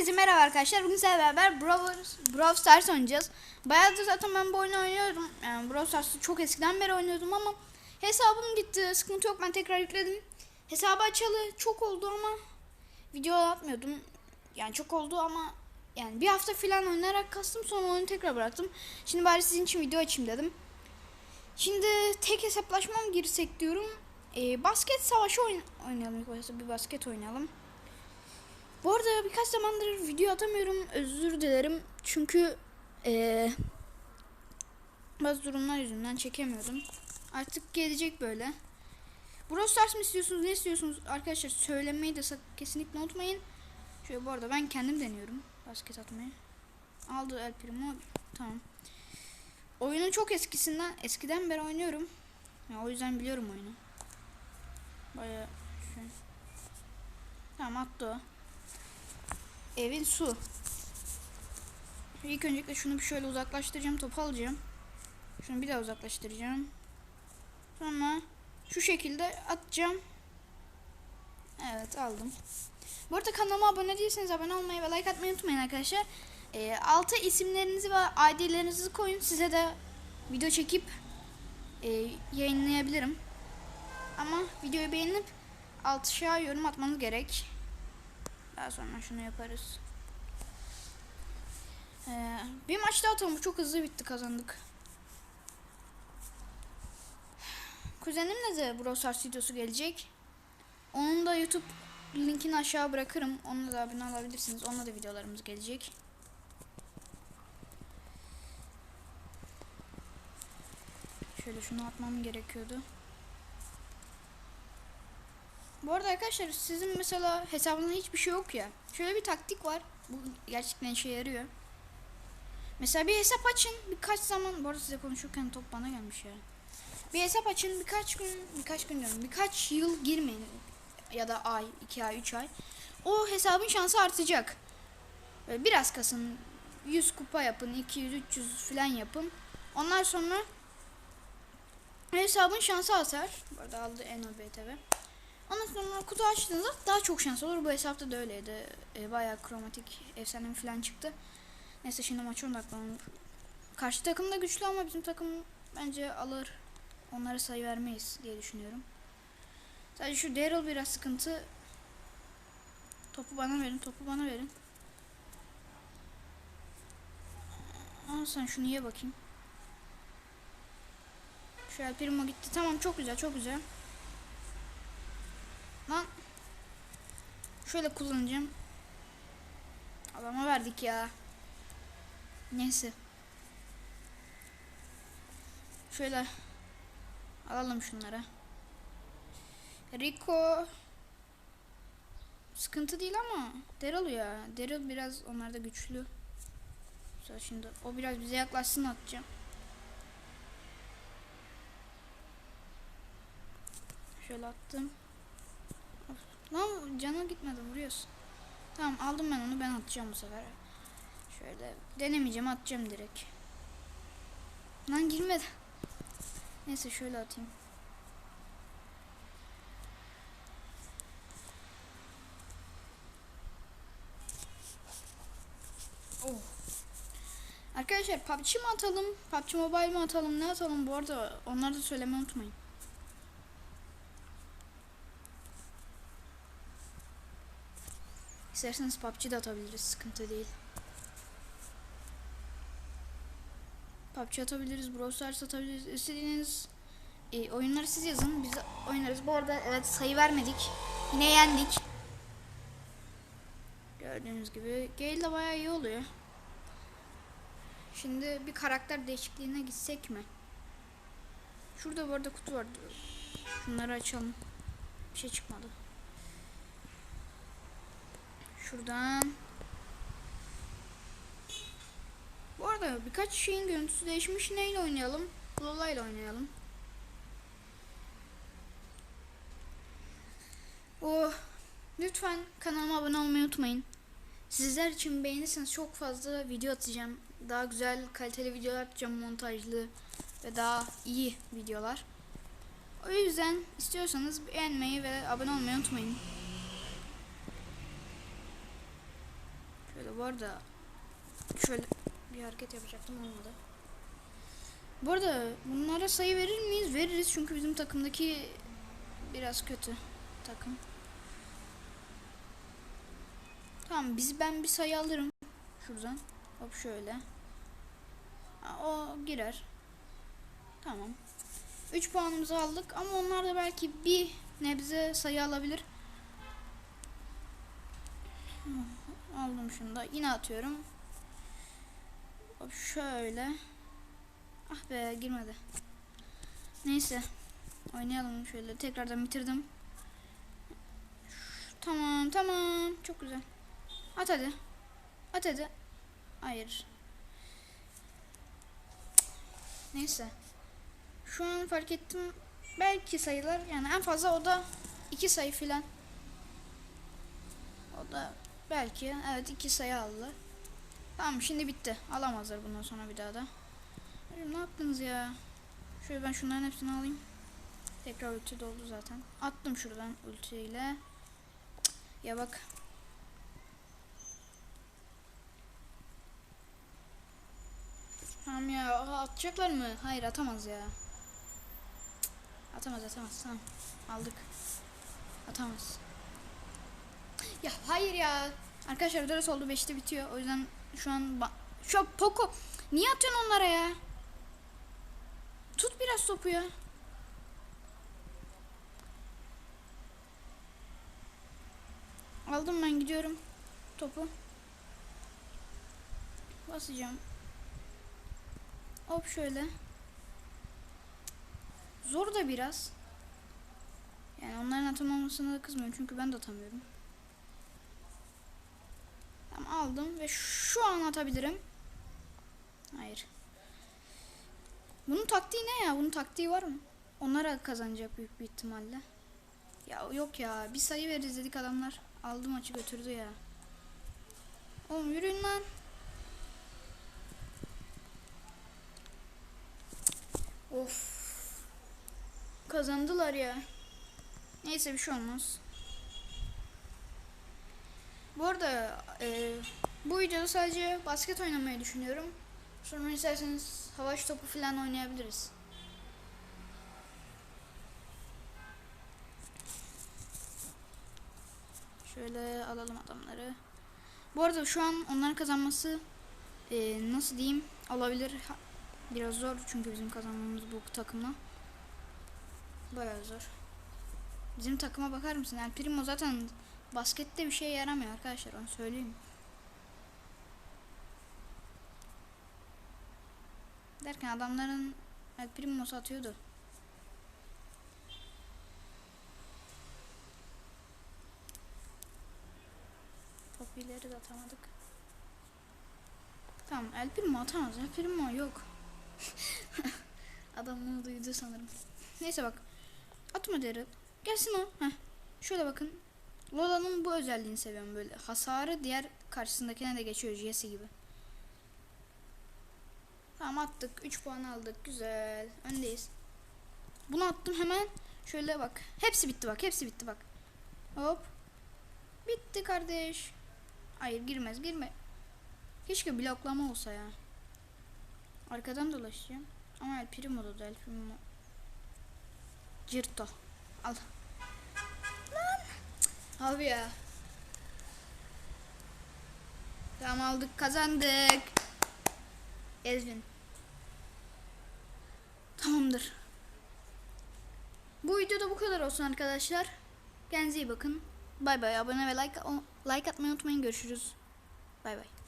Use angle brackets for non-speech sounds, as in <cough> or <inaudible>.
Herkese merhaba arkadaşlar. Bugün sizlerle beraber Brawl, Brawl Stars oynayacağız. Bayağıdır zaten ben bu oyunu oynuyorum. Yani Brawl Stars'ı çok eskiden beri oynuyordum ama hesabım gitti. Sıkıntı yok ben tekrar yükledim. Hesabı açalı çok oldu ama video atmıyordum. Yani çok oldu ama yani bir hafta falan oynayarak kastım sonra oyunu tekrar bıraktım. Şimdi bari sizin için video açayım dedim. Şimdi tek hesaplaşma mı girsek diyorum. Ee, basket savaşı oyn- oynayalım bir basket oynayalım. Bu arada birkaç zamandır video atamıyorum. Özür dilerim. Çünkü eee, bazı durumlar yüzünden çekemiyordum. Artık gelecek böyle. Brawl Stars mı istiyorsunuz? Ne istiyorsunuz? Arkadaşlar söylemeyi de kesinlikle unutmayın. Şöyle bu arada ben kendim deniyorum. Basket atmayı. Aldı El Primo. Tamam. Oyunu çok eskisinden, eskiden beri oynuyorum. Ya, o yüzden biliyorum oyunu. Baya şey. Tamam attı o. Evin su. İlk öncelikle şunu bir şöyle uzaklaştıracağım. Topu alacağım. Şunu bir daha uzaklaştıracağım. Sonra şu şekilde atacağım. Evet aldım. Bu arada kanalıma abone değilseniz abone olmayı ve like atmayı unutmayın arkadaşlar. Ee, altı isimlerinizi ve ID'lerinizi koyun. Size de video çekip e, yayınlayabilirim. Ama videoyu beğenip altışa yorum atmanız gerek. Daha sonra şunu yaparız. Ee, bir maç daha atalım. Çok hızlı bitti kazandık. Kuzenimle de Brawl Stars videosu gelecek. Onun da YouTube linkini aşağı bırakırım. Onunla da abone olabilirsiniz. Onunla da videolarımız gelecek. Şöyle şunu atmam gerekiyordu. Bu arada arkadaşlar sizin mesela hesabınızda hiçbir şey yok ya. Şöyle bir taktik var. Bu gerçekten işe yarıyor. Mesela bir hesap açın birkaç zaman bu arada size konuşurken top bana gelmiş ya. Bir hesap açın birkaç gün birkaç gün diyorum birkaç yıl girmeyin ya da ay iki ay üç ay. O hesabın şansı artacak. Böyle biraz kasın 100 kupa yapın 200 300 falan yapın. Ondan sonra hesabın şansı artar. Bu arada aldı NOBTV. Ondan sonra kutu açtığınızda daha çok şans olur. Bu hesapta da öyleydi. E, bayağı kromatik efsane falan çıktı. Neyse şimdi maça odaklanalım. Karşı takım da güçlü ama bizim takım bence alır. Onlara sayı vermeyiz diye düşünüyorum. Sadece şu Daryl biraz sıkıntı. Topu bana verin, topu bana verin. Al sen şunu ye bakayım. Şu El gitti. Tamam çok güzel, çok güzel. Lan. Şöyle kullanacağım. Adama verdik ya. Neyse. Şöyle alalım şunları. Rico sıkıntı değil ama Daryl ya. Daryl biraz onlarda güçlü. Mesela şimdi o biraz bize yaklaşsın atacağım. Şöyle attım. Lan canı gitmedi vuruyorsun. Tamam aldım ben onu ben atacağım bu sefer. Şöyle denemeyeceğim atacağım direkt. Lan girmedi. Neyse şöyle atayım. Oh. Arkadaşlar PUBG mi atalım? PUBG Mobile mi atalım? Ne atalım? Bu arada onları da söylemeyi unutmayın. İsterseniz PUBG de atabiliriz. Sıkıntı değil. PUBG atabiliriz. Brawl Stars atabiliriz. İstediğiniz e, oyunları siz yazın. Biz oynarız. Bu arada evet sayı vermedik. Yine yendik. Gördüğünüz gibi. Gale de bayağı iyi oluyor. Şimdi bir karakter değişikliğine gitsek mi? Şurada bu arada kutu vardı. Şunları açalım. Bir şey çıkmadı. Şuradan. Bu arada birkaç şeyin görüntüsü değişmiş. Neyle oynayalım? Lola ile oynayalım. Oh. Lütfen kanalıma abone olmayı unutmayın. Sizler için beğenirseniz çok fazla video atacağım. Daha güzel kaliteli videolar atacağım montajlı ve daha iyi videolar. O yüzden istiyorsanız beğenmeyi ve abone olmayı unutmayın. Bu arada şöyle bir hareket yapacaktım olmadı. Bu arada bunlara sayı verir miyiz? Veririz çünkü bizim takımdaki biraz kötü takım. Tamam biz ben bir sayı alırım şuradan. Hop şöyle. O girer. Tamam. 3 puanımızı aldık ama onlar da belki bir nebze sayı alabilir. Aldım şunu da. Yine atıyorum. Şöyle. Ah be girmedi. Neyse. Oynayalım şöyle. Tekrardan bitirdim. Tamam tamam. Çok güzel. At hadi. At hadi. Hayır. Neyse. Şu an fark ettim. Belki sayılar yani en fazla o da iki sayı filan. O da belki evet iki sayı aldı. Tamam şimdi bitti. Alamazlar bundan sonra bir daha da. Hocam ne yaptınız ya? Şöyle ben şunların hepsini alayım. Tekrar ulti doldu zaten. Attım şuradan ultiyle. Ya bak. Tamam ya atacaklar mı? Hayır atamaz ya. Atamaz atamaz tamam. Aldık. Atamaz. Ya hayır ya. Arkadaşlar ders oldu 5'te bitiyor. O yüzden şu an şu Poco niye atıyorsun onlara ya? Tut biraz topu ya. Aldım ben gidiyorum topu. Basacağım. Hop şöyle. Zor da biraz. Yani onların atamamasına da kızmıyorum çünkü ben de atamıyorum. Tamam aldım ve şu an atabilirim. Hayır. Bunun taktiği ne ya? Bunun taktiği var mı? Onlara kazanacak büyük bir ihtimalle. Ya yok ya. Bir sayı veririz dedik adamlar. Aldı maçı götürdü ya. Oğlum yürüyün lan. Of. Kazandılar ya. Neyse bir şey olmaz. Bu arada e, bu videoda sadece basket oynamayı düşünüyorum. Sonra isterseniz havaş topu falan oynayabiliriz. Şöyle alalım adamları. Bu arada şu an onların kazanması e, nasıl diyeyim olabilir. Biraz zor çünkü bizim kazanmamız bu takımla. Bayağı zor. Bizim takıma bakar mısın? El Primo zaten baskette bir şeye yaramıyor arkadaşlar onu söyleyeyim. Derken adamların El Primo'su atıyordu. Top ileri de atamadık. Tamam El Primo atamaz. El Primo yok. <laughs> Adam bunu duydu sanırım. Neyse bak. Atma Daryl. Gelsin o. Heh. Şöyle bakın. Lola'nın bu özelliğini seviyorum böyle. Hasarı diğer karşısındakine de geçiyor Jesse gibi. Tamam attık. 3 puan aldık. Güzel. Öndeyiz. Bunu attım hemen. Şöyle bak. Hepsi bitti bak. Hepsi bitti bak. Hop. Bitti kardeş. Hayır girmez girme. Keşke bloklama olsa ya. Arkadan dolaşacağım. Ama El Primo'da da El Primo. Cirto. Al. Abi ya. Tamam aldık kazandık. Ezvin. Tamamdır. Bu videoda bu kadar olsun arkadaşlar. Kendinize iyi bakın. Bay bay. Abone ve like, like atmayı unutmayın. Görüşürüz. Bay bay.